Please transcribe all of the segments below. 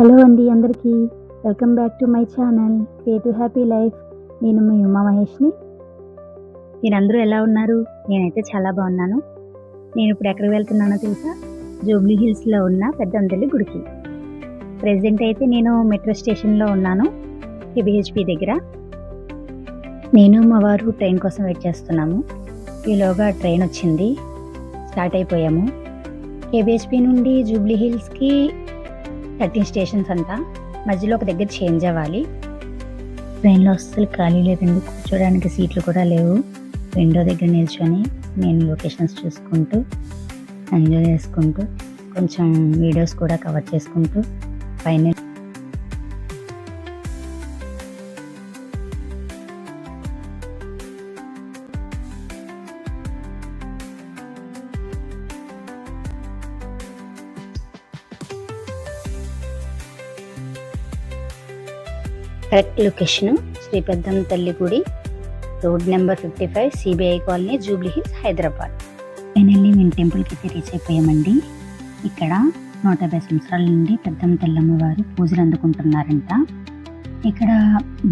Hello అండి అందరికీ. Welcome back to my channel. To happy life. నేను మీ ఉమా మహేష్ని. మీరందరూ ఎలా ఉన్నారు? నేనైతే చాలా బాగున్నాను. నేను ఇప్పుడు ఎక్కడికి వెళ్తున్నానో తెలుసా? జూబ్లీ హిల్స్లో ఉన్న పెద్దంతల్లి గుడికి. ప్రెసెంట్ అయితే నేను మెట్రో స్టేషన్లో ఉన్నాను. కేబిహెచ్పి దగ్గర. నేను మా వారు ట్రైన్ కోసం వెయిట్ చేస్తున్నాము. ఈలోగా ట్రైన్ వచ్చింది. స్టార్ట్ అయిపోయాము. కేబిహెచ్పి నుండి జూబ్లీ హిల్స్కి థర్టీన్ స్టేషన్స్ అంట మధ్యలో ఒక దగ్గర చేంజ్ అవ్వాలి. ట్రైన్లో అస్సలు ఖాళీ లేదండి. కూర్చోడానికి సీట్లు కూడా లేవు. విండో దగ్గర నిల్చొని నేను లొకేషన్స్ చూసుకుంటూ ఎంజాయ్ చేసుకుంటూ కొంచెం వీడియోస్ కూడా కవర్ చేసుకుంటూ పైన కరెక్ట్ లొకేషన్ శ్రీ పెద్దం తల్లి గుడి road number fifty five CBI colony Jubilee Hills Hyderabad. Finally మేము టెంపుల్కి అయితే రీచ్ అయిపోయామండి. ఇక్కడ నూట యాభై సంవత్సరాల నుండి పెద్దమ్మ తెల్లమ్మ వారు పూజలు అందుకుంటున్నారంట. ఇక్కడ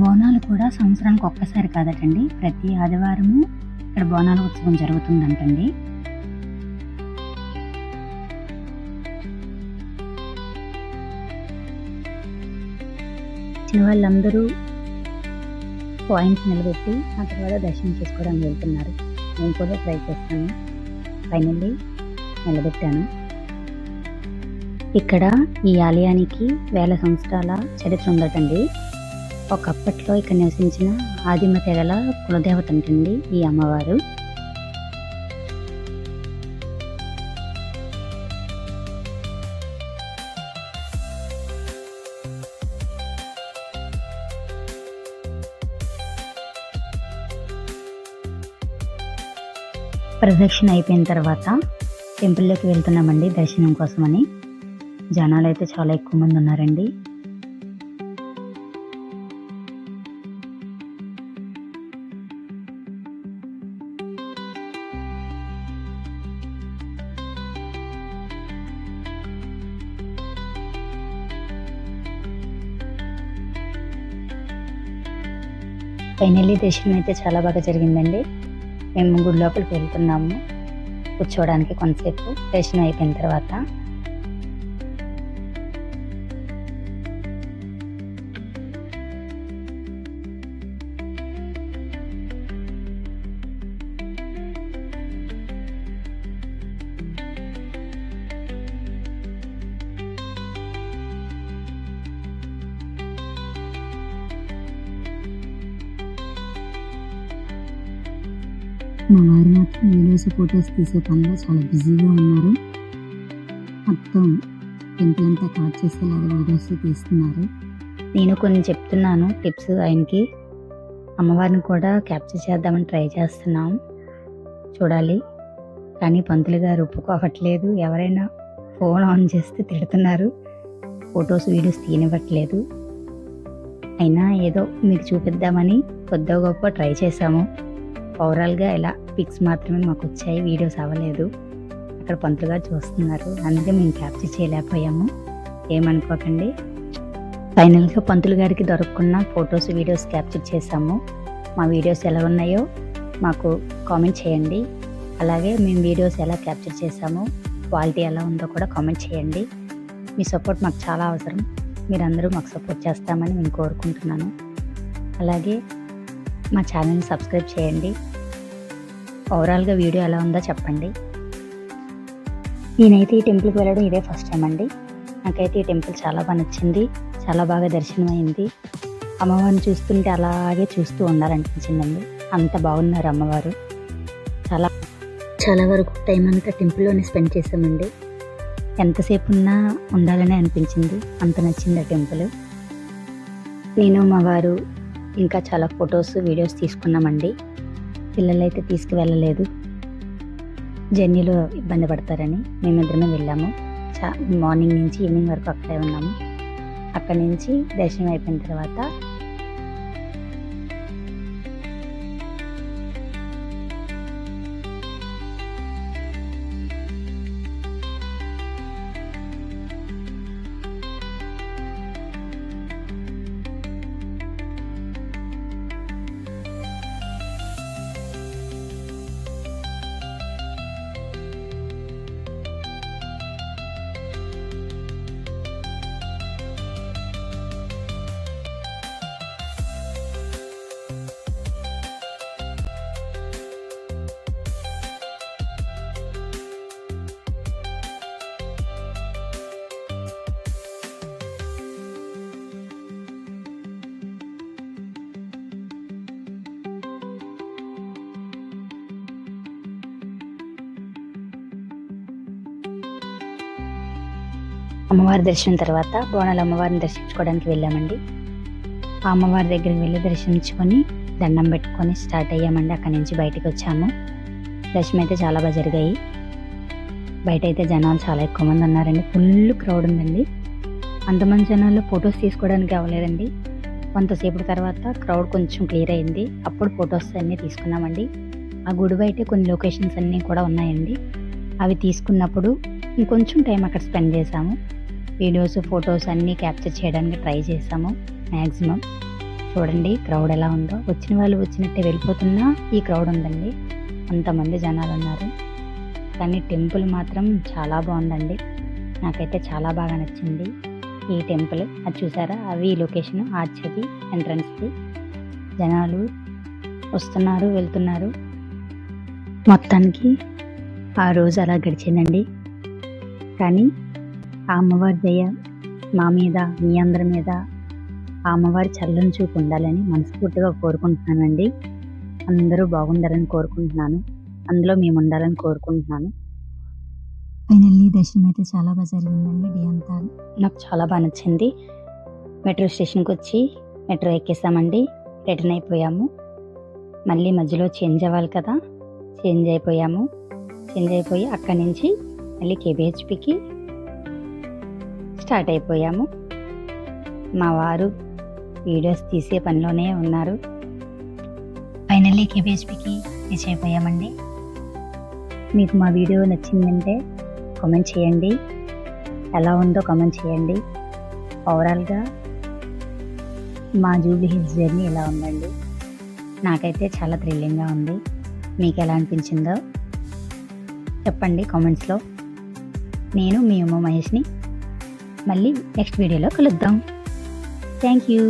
బోనాలు కూడా సంవత్సరానికి ఒక్కసారి కాదటండి. ప్రతి ఆదివారము ఇక్కడ బోనాల ఉత్సవం జరుగుతుందంటండి. వచ్చిన వాళ్ళందరూ పాయింట్స్ నిలబెట్టి ఆ తర్వాత దర్శనం చేసుకోవడానికి వెళ్తున్నారు. నేను కూడా ట్రై చేస్తాను. ఫైనల్లీ నిలబెట్టాను. ఇక్కడ ఈ ఆలయానికి వేల సంవత్సరాల చరిత్ర ఉందటండి. ఒకప్పట్లో ఇక్కడ నివసించిన ఆదిమ తెగల కులదేవత అంటండి ఈ అమ్మవారు. ప్రదక్షిణ అయిపోయిన తర్వాత టెంపుల్లోకి వెళ్తున్నామండి దర్శనం కోసమని. జనాలు అయితే చాలా ఎక్కువ మంది ఉన్నారండి. ఫైనల్లీ దర్శనం అయితే చాలా బాగా జరిగిందండి. మేము గుడి లోపలికి వెళ్తున్నాము. కూర్చోవడానికి కొంతసేపు దర్శనం అయిపోయిన తర్వాత మా వారు మాత్రం వీడియోస్ ఫొటోస్ తీసే పనిలో చాలా బిజీగా ఉన్నారు. మొత్తం టెంపుల్ అంతా కవర్ చేసేలాగా వీడియోస్ తీస్తున్నారు. నేను కొన్ని చెప్తున్నాను టిప్స్ ఆయనకి. అమ్మవారిని కూడా క్యాప్చర్ చేద్దామని ట్రై చేస్తున్నాం. చూడాలి. కానీ పంతులు గారు ఒప్పుకోవట్లేదు. ఎవరైనా ఫోన్ ఆన్ చేస్తే తిడుతున్నారు. ఫొటోస్ వీడియోస్ తీయనివ్వట్లేదు. అయినా ఏదో మీకు చూపిద్దామని కొద్దిగా గొప్ప ట్రై చేశాము. ఓవరాల్గా ఇలా పిక్స్ మాత్రమే మాకు వచ్చాయి వీడియోస్ అవ్వలేదు. అక్కడ పంతులు గారు చూస్తున్నారు. అందుకే మేము క్యాప్చర్ చేయలేకపోయాము. ఏమనుకోకండి. ఫైనల్గా పంతులు గారికి దొరకకున్న ఫొటోస్ వీడియోస్ క్యాప్చర్ చేసాము మా వీడియోస్ ఎలా ఉన్నాయో మాకు కామెంట్ చేయండి. అలాగే మేము వీడియోస్ ఎలా క్యాప్చర్ చేసాము క్వాలిటీ ఎలా ఉందో కూడా కామెంట్ చేయండి. మీ సపోర్ట్ మాకు చాలా అవసరం. మీరందరూ మాకు సపోర్ట్ చేస్తామని నేను కోరుకుంటున్నాను. అలాగే మా ఛానల్ని సబ్స్క్రైబ్ చేయండి. ఓవరాల్గా వీడియో ఎలా ఉందో చెప్పండి. నేనైతే ఈ టెంపుల్కి వెళ్ళడం ఇదే ఫస్ట్ టైం అండి. నాకైతే ఈ టెంపుల్ చాలా బాగా నచ్చింది. చాలా బాగా దర్శనం అయింది అమ్మవారిని చూస్తుంటే అలాగే చూస్తూ ఉండాలనిపించిందండి. అంత బాగున్నారు అమ్మవారు. చాలా చాలా వరకు టైం అంతా టెంపుల్లోనే స్పెండ్ చేసామండి ఎంతసేపు ఉన్నా ఉండాలని అనిపించింది. అంత నచ్చింది ఆ టెంపుల్. నేను మా వారు ఇంకా చాలా ఫొటోస్ వీడియోస్ తీసుకున్నామండి. పిల్లలైతే తీసుకువెళ్ళలేదు. జర్నీలో ఇబ్బంది పడతారని మేమిద్దరమే వెళ్ళాము. చా మార్నింగ్ నుంచి ఈవినింగ్ వరకు అక్కడే ఉన్నాము. అక్కడి నుంచి దర్శనం అయిపోయిన తర్వాత అమ్మవారి దర్శనం తర్వాత బోనాల అమ్మవారిని దర్శించుకోవడానికి వెళ్ళామండి. ఆ అమ్మవారి దగ్గరికి వెళ్ళి దర్శించుకొని దండం పెట్టుకొని స్టార్ట్ అయ్యామండి. అక్కడి నుంచి బయటికి వచ్చాము. దర్శనం అయితే చాలా బాగా జరిగాయి. బయట అయితే జనాలు చాలా ఎక్కువ మంది ఉన్నారండి. ఫుల్ క్రౌడ్ ఉందండి. అంతమంది జనాలు ఫొటోస్ తీసుకోవడానికి అవ్వలేదండి కొంతసేపు తర్వాత క్రౌడ్ కొంచెం క్లియర్ అయింది. అప్పుడు ఫొటోస్ అన్నీ తీసుకున్నామండి. ఆ గుడి బయట కొన్ని లొకేషన్స్ అన్నీ కూడా ఉన్నాయండి. అవి తీసుకున్నప్పుడు ఇంకొంచెం టైం అక్కడ స్పెండ్ చేసాము వీడియోస్ ఫొటోస్ అన్నీ క్యాప్చర్ చేయడానికి ట్రై చేసాము మ్యాక్సిమం చూడండి క్రౌడ్ ఎలా ఉందో. వచ్చిన వాళ్ళు వచ్చినట్టే వెళ్ళిపోతున్నా ఈ క్రౌడ్ ఉందండి. అంతమంది జనాలు ఉన్నారు. కానీ టెంపుల్ మాత్రం చాలా బాగుందండి. నాకైతే చాలా బాగా నచ్చింది ఈ టెంపుల్. అది చూసారా? అవి లొకేషన్ ఆర్చది ఎంట్రన్స్ది. జనాలు వస్తున్నారు వెళ్తున్నారు. మొత్తానికి ఆ రోజు అలా గడిచిందండి. కానీ ఆ అమ్మవారి దయ మా మీద మీ అందరి మీద ఆ అమ్మవారి చల్లని చూపు ఉండాలని మనస్ఫూర్తిగా కోరుకుంటున్నానండి. అందరూ బాగుండాలని కోరుకుంటున్నాను. అందులో మేము ఉండాలని కోరుకుంటున్నాను. ఫైనల్లీ దర్శనం అయితే చాలా బాగా జరిగిందండి డే అంతా. నాకు చాలా బాగా నచ్చింది. మెట్రో స్టేషన్కి వచ్చి మెట్రో ఎక్కేసామండి. రిటర్న్ అయిపోయాము. మళ్ళీ మధ్యలో చేంజ్ అవ్వాలి కదా. చేంజ్ అయిపోయాము. చేంజ్ అయిపోయి అక్కడి నుంచి మళ్ళీ కేబిహెచ్పికి స్టార్ట్ అయిపోయాము. మా వారు వీడియోస్ తీసే పనిలోనే ఉన్నారు. ఫైనల్లీ కేబిహెచ్పికి రీచ్ అయిపోయామండి. మీకు మా వీడియో నచ్చిందంటే కామెంట్ చేయండి. ఎలా ఉందో కామెంట్ చేయండి. ఓవరాల్గా మా జూబ్లీ హిల్స్ జర్నీ ఎలా ఉందండి? నాకైతే చాలా థ్రిల్లింగ్గా ఉంది. మీకు ఎలా అనిపించిందో చెప్పండి కామెంట్స్లో నేను మీ ఉమ్మ మహేష్ని మళ్ళీ నెక్స్ట్ వీడియోలో కలుద్దాం. Thank you